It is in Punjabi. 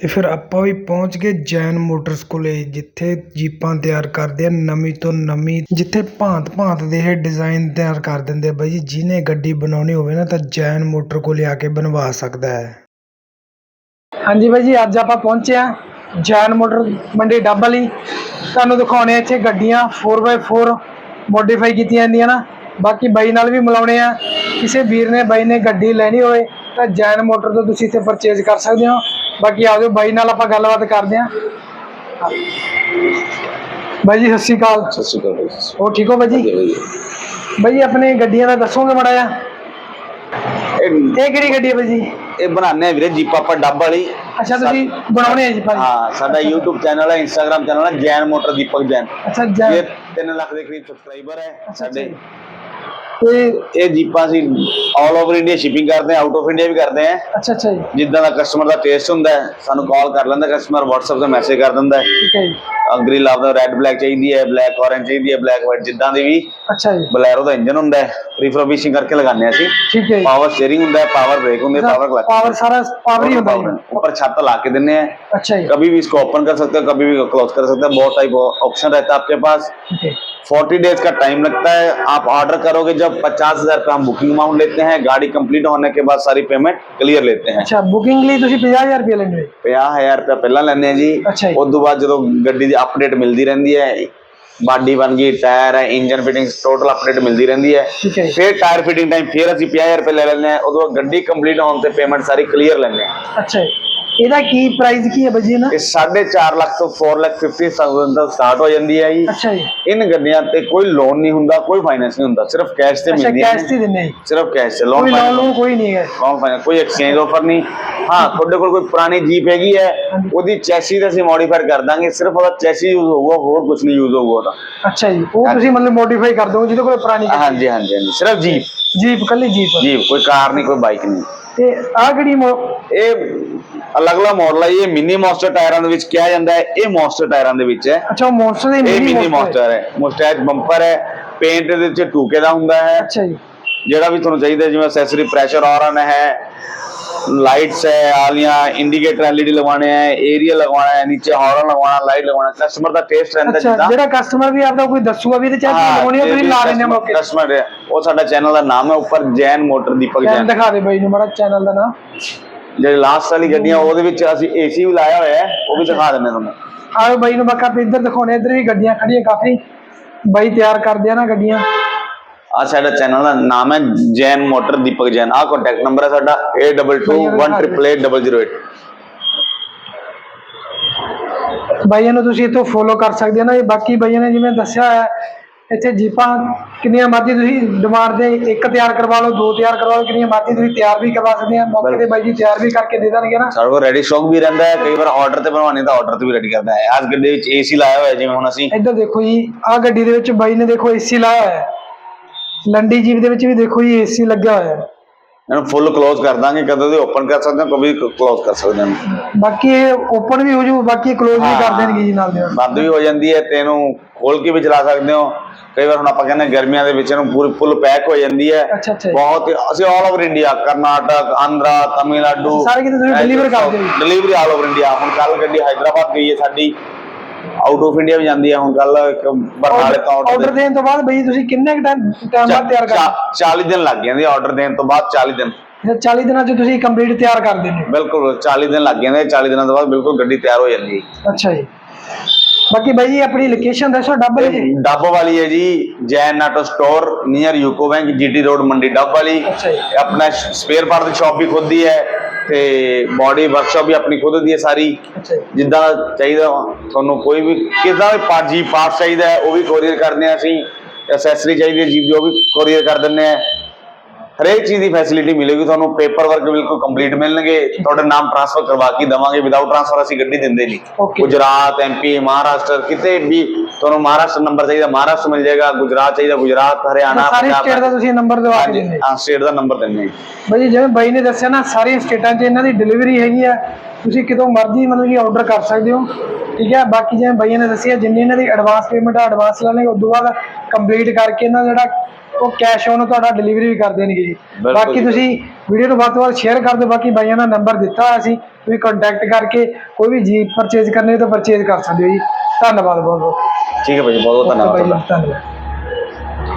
ਅਤੇ ਫਿਰ ਆਪਾਂ ਵੀ ਪਹੁੰਚ ਗਏ ਜੈਨ ਮੋਟਰਸ ਕੋਲ, ਜਿੱਥੇ ਜੀਪਾਂ ਤਿਆਰ ਕਰਦੇ ਆ ਨਵੀਂ ਤੋਂ ਨਵੀਂ, ਜਿੱਥੇ ਭਾਂਤ ਭਾਂਤ ਦੇ ਇਹ ਡਿਜ਼ਾਇਨ ਤਿਆਰ ਕਰ ਦਿੰਦੇ ਬਾਈ ਜੀ, ਜਿਹਨੇ ਗੱਡੀ ਬਣਾਉਣੀ ਹੋਵੇ ਨਾ ਤਾਂ ਜੈਨ ਮੋਟਰ ਕੋਲ ਆ ਕੇ ਬਣਵਾ ਸਕਦਾ ਹੈ। ਹਾਂਜੀ ਬਾਈ ਜੀ, ਅੱਜ ਆਪਾਂ ਪਹੁੰਚੇ ਆ ਜੈਨ ਮੋਟਰ ਮੰਡੀ ਡੱਬ ਵਾਲੀ। ਤੁਹਾਨੂੰ ਦਿਖਾਉਣੇ ਆ ਇੱਥੇ ਗੱਡੀਆਂ 4x4 ਮੋਡੀਫਾਈ ਕੀਤੀਆਂ ਜਾਂਦੀਆਂ ਨਾ। ਬਾਕੀ ਬਾਈ ਨਾਲ ਵੀ ਮਿਲਾਉਣੇ ਆ। ਕਿਸੇ ਵੀਰ ਨੇ, ਬਾਈ ਨੇ ਗੱਡੀ ਲੈਣੀ ਹੋਵੇ ਤਾਂ ਜੈਨ ਮੋਟਰ ਤੋਂ ਤੁਸੀਂ ਇੱਥੇ ਪਰਚੇਜ਼ ਕਰ ਸਕਦੇ ਹੋ। ਬਾਕੀ ਆਜੋ ਬਾਈ ਨਾਲ ਆਪਾਂ ਗੱਲਬਾਤ ਕਰਦੇ ਆ ਬਾਈ ਜੀ ਸਤਿ ਸ਼੍ਰੀ ਅਕਾਲ। ਸਤਿ ਸ਼੍ਰੀ ਅਕਾਲ ਹੋਰ ਠੀਕ ਹੋ ਬਾਈ ਆਪਣੇ ਗੱਡੀਆਂ ਦਾ ਦੱਸੋਗੇ ਮਾੜਾ ਜਿਹਾ? ਇਹ ਇਹ ਕਿਹੜੀ ਗੱਡੀ ਹੈ ਬਾਈ ਜੀ? ਇਹ ਬਣਾਉਂਦੇ ਆ ਵੀਰੇ ਜੀਪ ਆਪਾਂ ਡੱਬ ਵਾਲੀ। ਅੱਛਾ ਤੁਸੀਂ ਬਣਾਉਣੇ ਆ ਜੀ ਭਾਈ? ਹਾਂ ਸਾਡਾ YouTube ਚੈਨਲ ਹੈ Instagram ਚੈਨਲ ਹੈ ਜੈਨ ਮੋਟਰ ਦੀਪਕ ਜੈਨ। ਅੱਛਾ ਇਹ ਜੈਨ 3 ਲੱਖ ਦੇ ਕਰੀਬ ਸਬਸਕ੍ਰਾਈਬਰ ਹੈ ਸਾਡੇ। ਤੇ ਇਹ ਜੀਪਾਂ ਅਸੀਂ ਆਲ ਓਵਰ ਇੰਡੀਆ ਸ਼ਿਪਿੰਗ ਕਰਦੇ ਹਾਂ ਆਊਟ ਆਫ ਇੰਡੀਆ ਵੀ ਕਰਦੇ ਹਾਂ। ਅੱਛਾ ਅੱਛਾ ਜੀ। ਜਿੱਦਾਂ ਦਾ ਕਸਟਮਰ ਦਾ ਟੇਸਟ ਹੁੰਦਾ ਹੈ ਸਾਨੂੰ ਕਾਲ ਕਰ ਲੈਂਦਾ ਕਸਟਮਰ WhatsApp ਤੇ ਮੈਸੇਜ ਕਰ ਦਿੰਦਾ ਹੈ। ਠੀਕ ਹੈ ਜੀ। ਗ੍ਰਿਲ ਆਪਦਾ ਰੈੱਡ ਬਲੈਕ ਚਾਹੀਦੀ ਹੈ ਬਲੈਕ ਔਰੇਂਜ ਚਾਹੀਦੀ ਹੈ ਬਲੈਕ ਵਾਈਟ ਜਿੱਦਾਂ ਦੀ ਵੀ ਅੱਛਾ ਜੀ ਬਲੈਰੋ ਦਾ ਇੰਜਨ ਹੁੰਦਾ ਹੈ ਰਿਫਰਬਿਸ਼ਿੰਗ ਕਰਕੇ ਲਗਾਉਂਦੇ ਹਾਂ ਅਸੀਂ ਠੀਕ ਹੈ ਜੀ ਪਾਵਰ ਸਟੀਅਰਿੰਗ ਹੁੰਦਾ ਹੈ ਪਾਵਰ ਬ੍ਰੇਕ ਹੁੰਦੇ ਪਾਵਰ ਕਲਚ पावर सारा पावर ही होता है ऊपर छत ला के देने हैं अच्छा जी कभी भी इसको ओपन कर सकते हो कभी भी क्लोज कर सकते हैं बहुत टाइप ऑप्शन रहता है आपके पास ठीक है 40 डेज का टाइम लगता है आप ऑर्डर करोगे जब पचास हजार का हम बुकिंग अमाउंट लेते हैं गाड़ी कंप्लीट होने के बाद सारी पेमेंट क्लियर लेते हैं अच्छा बुकिंग ਲਈ ਤੁਸੀਂ 50000 ਰੁਪਏ ਲੈਣੇ ਹੋਏ 50000 ਰੁਪਏ ਪਹਿਲਾਂ ਲੈਂਦੇ ਆ ਜੀ ਅੱਛਾ ਜੀ। ਉਸ ਤੋਂ ਬਾਅਦ ਜਦੋਂ ਗੱਡੀ ਦੀ ਅਪਡੇਟ ਮਿਲਦੀ ਰਹਿੰਦੀ ਹੈ। ਬਾਡੀ ਬਣ ਗਈ ਟਾਇਰ ਹੈ ਇੰਜਨ ਫਿਟਿੰਗ ਟੋਟਲ ਅਪਡੇਟ ਮਿਲਦੀ ਰਹਿੰਦੀ ਹੈ। ਠੀਕ ਹੈ ਜੀ। ਫਿਰ ਟਾਇਰ ਫਿਟਿੰਗ ਟਾਈਮ ਫਿਰ ਅਸੀਂ 50000 ਰੁਪਏ ਲੈ ਲੈਂਦੇ ਹਾਂ। ਉਦੋਂ ਬਾਅਦ ਗੱਡੀ ਕੰਪਲੀਟ ਹੋਣ ਤੇ ਪੇਮੈਂਟ ਸਾਰੀ ਕਲੀਅਰ ਲੈਂਦੇ ਹਾਂ। ਅੱਛਾ ਜੀ। ਇਹਦਾ ਕੀ ਪ੍ਰਾਈਸ ਕੀ ਹੈ ਬਾਜੀ ਨਾ ਇਹ 4.5 ਲੱਖ ਤੋਂ 4 ਲੱਖ 50000 ਤੱਕ ਸਟਾਰਟ ਹੋ ਜਾਂਦੀ ਹੈ ਜੀ। ਅੱਛਾ ਜੀ। ਇਨ ਗੱਡੀਆਂ ਤੇ ਕੋਈ ਲੋਨ ਨਹੀਂ ਹੁੰਦਾ ਕੋਈ ਫਾਈਨੈਂਸ ਨਹੀਂ ਹੁੰਦਾ। ਸਿਰਫ ਕੈਸ਼ ਤੇ ਅੱਛਾ ਮਿਲਦੀਆਂ ਕੈਸ਼ ਤੇ ਦਿੰਨੇ ਜੀ। ਸਿਰਫ ਕੈਸ਼ ਤੇ ਕੋਈ ਲੋਨ ਲੋਨ ਲੋਨ ਕੋਈ ਨਹੀਂ ਹੈ ਲੋਨ ਫਾਈਨੈਂਸ ਕੋਈ ਐਕਸਚੇਂਜ ਆਫਰ ਨਹੀਂ। ਹਾਂ ਤੁਹਾਡੇ ਕੋਲ ਕੋਈ ਪੁਰਾਣੀ ਜੀਪ ਹੈਗੀ ਹੈ ਉਹਦੀ ਚੈਸੀ ਦਾ ਅਸੀਂ ਮੋਡੀਫਾਈ ਕਰ ਦਾਂਗੇ ਸਿਰਫ ਉਹਦਾ ਚੈਸੀ ਯੂਜ਼ ਹੋਊਗਾ ਹੋਰ ਕੁਝ ਨਹੀਂ ਯੂਜ਼ ਹੋਊਗਾ ਉਹਦਾ। ਅੱਛਾ ਜੀ ਉਹ ਤੁਸੀਂ ਮਤਲਬ ਮੋਡੀਫਾਈ ਕਰ ਦੋਗੇ ਜਿਹਦੇ ਕੋਲ ਪੁਰਾਣੀ ਹਾਂਜੀ ਹਾਂਜੀ ਹਾਂਜੀ ਸਿਰਫ ਜੀਪ। ਜੀਪ ਕੱਲੀ ਜੀਪ। ਜੀਪ ਕੋਈ ਕਾਰ ਨਹੀਂ ਕੋਈ ਬਾਈਕ ਨਹੀਂ। ਤੇ ਆਹ ਕਿਹੜੀ ਇਹ ਅਲੱਗ-ਅਲੱਗ ਮਾਡਲ ਹੈ ਇਹ ਮਿਨੀ ਮੌਸਟਰ ਟਾਇਰਾਂ ਦੇ ਵਿੱਚ ਕਿਹਾ ਜਾਂਦਾ ਹੈ ਇਹ ਮੌਸਟਰ ਟਾਇਰਾਂ ਦੇ ਵਿੱਚ ਹੈ। ਅੱਛਾ ਉਹ ਮੋਨਸਟਰ ਦੇ ਮਿਨੀ ਮੌਸਟਰ ਹੈ। ਮੁਸਟੈਚ ਬੰਪਰ ਹੈ ਪੇਂਟ ਦੇ ਵਿੱਚ ਟੂਕੇ ਦਾ ਹੁੰਦਾ ਹੈ। ਅੱਛਾ ਜੀ। ਜਿਹੜਾ ਵੀ ਤੁਹਾਨੂੰ ਚਾਹੀਦਾ ਜਿਵੇਂ ਅਸੈਸਰੀ ਪ੍ਰੈਸ਼ਰ ਔਰਨ ਹੈ लाइट्स है आलियां इंडिकेटर एलईडी लगवाने हैं एरिया लगवाना है नीचे हॉर्न लगवाना लाइट लगवाना कस्टमर ਦਾ ਟੇਸਟ ਰਹਿੰਦਾ ਅੱਛਾ ਜਿੱਦਾਂ ਜਿਹੜਾ ਕਸਟਮਰ ਵੀ ਆਪਦਾ ਕੋਈ ਦੱਸੂਗਾ ਵੀ ਇਹਦੇ ਚਾਹ ਕੀ ਲਗਾਉਣੀ ਹੈ ਤੁਸੀਂ ਲਾ ਲੈਣੇ ਮੌਕੇ ਤੇ। ਕਸਟਮਰ ਉਹ ਸਾਡਾ ਚੈਨਲ ਦਾ ਨਾਮ ਹੈ ਉੱਪਰ ਜੈਨ ਮੋਟਰ ਦੀਪਕ ਚੈਨਲ ਜੈਨ ਦਿਖਾ ਦੇ ਬਾਈ ਨੂੰ ਮਾੜਾ ਚੈਨਲ ਦਾ ਨਾਮ ਜਿਹੜੀ ਲਾਸਟ ਵਾਲੀ ਗੱਡੀਆਂ ਉਹਦੇ ਵਿੱਚ ਅਸੀਂ ਏਸੀ ਵੀ ਲਾਇਆ ਹੋਇਆ ਹੈ ਉਹ ਵੀ ਦਿਖਾ ਦਿੰਦੇ ਤੁਹਾਨੂੰ ਆਓ ਬਾਈ ਨੂੰ ਬਾਕਾ ਆਪਾਂ ਇੱਧਰ ਦਿਖਾਉਣੇ ਇੱਧਰ ਵੀ ਗੱਡੀਆਂ ਖੜੀਆਂ ਕਾਫੀ ਬਾਈ ਤਿਆਰ ਕਰਦੇ ਆ ਨਾ ਗੱਡੀਆਂ ਆ ਸਾਡਾ ਚੈਨਲ ਦਾ ਨਾਮ ਹੈ ਜੈਨ ਮੋਟਰ ਦੀਪਕ ਜੈਨ। ਆ ਕੰਟੈਕਟ ਨੰਬਰ ਹੈ ਸਾਡਾ 8221888008 ਬਾਈਆਂ ਨੂੰ ਤੁਸੀਂ ਇੱਥੋਂ ਫੋਲੋ ਕਰ ਸਕਦੇ ਹੋ ਨਾ। ਇਹ ਬਾਕੀ ਬਾਈਆਂ ਨੇ ਜਿਵੇਂ ਦੱਸਿਆ ਹੋਇਆ ਇੱਥੇ ਜੀਪਾਂ ਕਿੰਨੀਆਂ ਮਰਜ਼ੀ ਤੁਸੀਂ ਡਿਮਾਂਡ ਦੇ ਇੱਕ ਤਿਆਰ ਕਰਵਾ ਲਓ ਦੋ ਤਿਆਰ ਕਰਵਾ ਲਓ ਕਿੰਨੀਆਂ ਮਰਜ਼ੀ ਤੁਸੀਂ ਤਿਆਰ ਵੀ ਕਰਵਾ ਸਕਦੇ ਆ ਮੌਕੇ ਤੇ ਬਾਈ ਜੀ ਤਿਆਰ ਵੀ ਕਰਕੇ ਦੇ ਦੇਣਗੇ ਨਾ। ਸਾਡੇ ਕੋਲ ਰੈਡੀ ਸਟਾਕ ਵੀ ਰਹਿੰਦਾ ਹੈ ਕਈ ਵਾਰ ਆਰਡਰ ਤੇ ਬਣਵਾਉਣੀ ਤਾਂ ਆਰਡਰ ਤੇ ਵੀ ਰੈਡੀ ਕਰਦਾ ਹੈ। ਅੱਜ ਗੱਡੀ ਵਿੱਚ ਏਸੀ ਲਾਇਆ ਹੋਇਆ ਜਿਵੇਂ ਹੁਣ ਅਸੀਂ ਇੱਧਰ ਦੇਖੋ ਜੀ ਆਹ ਗੱਡੀ ਦੇ ਵਿੱਚ ਬਾਈ ਨੇ ਦੇਖੋ ਏਸੀ ਲਾਇਆ ਹੋਇਆ ਹੈ। ਲੰਡੀ ਜੀਪ ਦੇ ਵਿੱਚ ਵੀ ਦੇਖੋ ਜੀ ਏਸੀ ਲੱਗਿਆ ਹੋਇਆ ਹੈ। ਇਹਨੂੰ ਫੁੱਲ ਕਲੋਜ਼ ਕਰ ਦਾਂਗੇ ਕਦੇ ਵੀ ਓਪਨ ਕਰ ਸਕਦੇ ਹਾਂ ਕਦੇ ਵੀ ਕਲੋਜ਼ ਕਰ ਸਕਦੇ ਹਾਂ। ਬਾਕੀ ਇਹ ਓਪਨ ਵੀ ਹੋ ਜੂ ਬਾਕੀ ਕਲੋਜ਼ ਵੀ ਕਰ ਦੇਣਗੇ ਜੀ ਨਾਲ ਦੇ ਨਾਲ। ਬੰਦ ਵੀ ਹੋ ਜਾਂਦੀ ਹੈ ਤੇ ਇਹਨੂੰ ਖੋਲ ਕੇ ਵੀ ਚਲਾ ਸਕਦੇ ਹੋ। ਕਈ ਵਾਰ ਹੁਣ ਆਪਾਂ ਕਹਿੰਦੇ ਗਰਮੀਆਂ ਦੇ ਵਿੱਚ ਇਹਨੂੰ ਪੂਰੀ ਫੁੱਲ ਪੈਕ ਹੋ ਜਾਂਦੀ ਹੈ। ਬਹੁਤ ਅਸੀਂ all over India Karnataka Andhra Tamil Nadu ਸਾਰੇ ਕਿਤੇ ਤੁਸੀਂ deliver ਕਰਦੇ ਹੋ ਡਿਲੀਵਰੀ ਆਲ ਓਵਰ ਇੰਡੀਆ ਹੁਣ ਕੱਲ ਗੱਡੀ ਹਾਈਦਰਾਬਾਦ ਗਈ ਹੈ ਸਾਡੀ। ਆਊਟ ਆਫ ਇੰਡੀਆ ਵੀ ਜਾਂਦੀ ਹੈ ਹੁਣ ਕੱਲ ਇੱਕ ਬਰਨਾਲੇ ਤੋਂ। ਆਰਡਰ ਦੇਣ ਤੋਂ ਬਾਅਦ ਬਈ ਤੁਸੀਂ ਕਿੰਨੇ ਟਾਈਮ ਟਾਈਮ ਬਾਅਦ ਤਿਆਰ ਕਰਦੇ 40 ਦਿਨ ਲੱਗ ਜਾਂਦੇ ਆਰਡਰ ਦੇਣ ਤੋਂ ਬਾਅਦ 40 ਦਿਨ। ਹੋ 40 ਦਿਨਾਂ ਚ ਤੁਸੀਂ ਕੰਪਲੀਟ ਤਿਆਰ ਕਰ ਦਿੰਦੇ ਬਿਲਕੁਲ 40 ਦਿਨ ਲੱਗ ਜਾਂਦੇ 40 ਦਿਨਾਂ ਤੋਂ ਬਾਅਦ ਬਿਲਕੁਲ ਗੱਡੀ ਤਿਆਰ ਹੋ ਜਾਂਦੀ ਹੈ ਅੱਛਾ ਜੀ। ਬਾਕੀ ਬਾਈ ਜੀ ਆਪਣੀ ਲੋਕੇਸ਼ਨ ਦੱਸੋ ਡੱਬਲ ਜੀ। ਡੱਬ ਵਾਲੀ ਹੈ ਜੀ Jain auto store near UCO bank GT road Mandi Dabwali. ਆਪਣਾ ਸਪੇਅਰ ਪਾਰਟ ਦੀ ਸ਼ਾਪ ਵੀ ਖੁਦ ਦੀ ਹੈ। ਤੇ ਬਾਡੀ ਵਰਕਸ਼ਾਪ ਵੀ ਆਪਣੀ ਖੁਦ ਦੀ ਹੈ ਸਾਰੀ। ਜਿੱਦਾਂ ਚਾਹੀਦਾ ਤੁਹਾਨੂੰ ਕੋਈ ਵੀ ਕਿਦਾਂ ਵੀ ਪਾਰਟ ਜੀ ਪਾਰਟ ਚਾਹੀਦਾ ਉਹ ਵੀ ਕੋਰੀਅਰ ਕਰਦੇ ਹਾਂ ਅਸੀਂ। ਐਸੈਸਰੀ ਚਾਹੀਦੀ ਹੈ ਜੀ ਜੋ ਵੀ ਕੋਰੀਅਰ ਕਰ ਦਿੰਦੇ ਆ। ਹਰੇਕ ਚੀਜ਼ ਦੀ ਫੈਸਿਲਿਟੀ ਮਿਲੇਗੀ ਤੁਹਾਨੂੰ ਪੇਪਰ ਵਰਕ ਬਿਲਕੁਲ ਕੰਪਲੀਟ ਮਿਲਣਗੇ। ਤੁਹਾਡਾ ਨਾਮ ਟ੍ਰਾਂਸਫਰ ਕਰਵਾ ਕੇ ਦਵਾਂਗੇ ਵਿਦਆਊਟ ਟ੍ਰਾਂਸਫਰ ਅਸੀਂ ਗੱਡੀ ਦਿੰਦੇ ਨਹੀਂ. ਗੁਜਰਾਤ ਐਮਪੀ ਮਹਾਰਾਸ਼ਟਰ ਕਿਤੇ ਵੀ ਤੁਹਾਨੂੰ ਮਹਾਰਾਸ਼ਟਰ ਨੰਬਰ ਚਾਹੀਦਾ ਮਹਾਰਾਸ਼ਟਰ ਮਿਲ ਜਾਏਗਾ ਗੁਜਰਾਤ ਚਾਹੀਦਾ ਗੁਜਰਾਤ ਹਰਿਆਣਾ ਸਾਰੀ ਸਟੇਟ ਦਾ ਤੁਸੀਂ ਨੰਬਰ ਦਵਾ ਦਿੰਦੇ। ਹਾਂ ਸਟੇਟ ਦਾ ਨੰਬਰ ਦਿੰਦੇ ਹਾਂ। ਬਾਈ ਜਿਵੇਂ ਬਾਈ ਨੇ ਦੱਸਿਆ ਨਾ ਸਾਰੀਆਂ ਸਟੇਟਾਂ 'ਚ ਇਹਨਾਂ ਦੀ ਡਿਲੀਵਰੀ ਹੈਗੀ ਆ। ਤੁਸੀਂ ਕਿਤੋਂ ਮਰਜ਼ੀ ਮਤਲਬ ਕਿ ਆਰਡਰ ਕਰ ਸਕਦੇ ਹੋ। ਠੀਕ ਹੈ ਬਾਕੀ ਜਿਵੇਂ ਬਈਆਂ ਨੇ ਦੱਸਿਆ ਜਿੰਨੀ ਇਹਨਾਂ ਦੀ ਐਡਵਾਂਸ ਪੇਮੈਂਟ ਆ ਐਡਵਾਂਸ ਲੈਣਗੇ ਉਸ ਤੋਂ ਬਾਅਦ ਕੰਪਲੀਟ ਕਰਕੇ ਇਹਨਾਂ ਦਾ ਜਿਹੜਾ ਉਹ ਕੈਸ਼ ਉਹਨੂੰ ਤੁਹਾਡਾ ਡਿਲੀਵਰੀ ਵੀ ਕਰ ਦੇਣਗੇ ਜੀ। ਬਿਲਕੁਲ ਬਾਕੀ ਜੀ। ਤੁਸੀਂ ਵੀਡੀਓ ਨੂੰ ਵੱਧ ਤੋਂ ਵੱਧ ਸ਼ੇਅਰ ਕਰ ਦਿਓ ਬਾਕੀ ਬਾਈਆਂ ਦਾ ਨੰਬਰ ਦਿੱਤਾ ਹੋਇਆ ਸੀ ਤੁਸੀਂ ਕੰਟੈਕਟ ਕਰਕੇ ਕੋਈ ਵੀ ਜੀਪ ਪਰਚੇਜ਼ ਕਰਨੀ ਤਾਂ ਪਰਚੇਜ਼ ਕਰ ਸਕਦੇ ਹੋ ਜੀ। ਧੰਨਵਾਦ ਬਹੁਤ ਬਹੁਤ ਠੀਕ ਹੈ ਭਾਜੀ ਬਹੁਤ ਬਹੁਤ ਧੰਨਵਾਦ ਬਾਈ ਜੀ, ਤੁਹਾਡਾ। ਧੰਨਵਾਦ।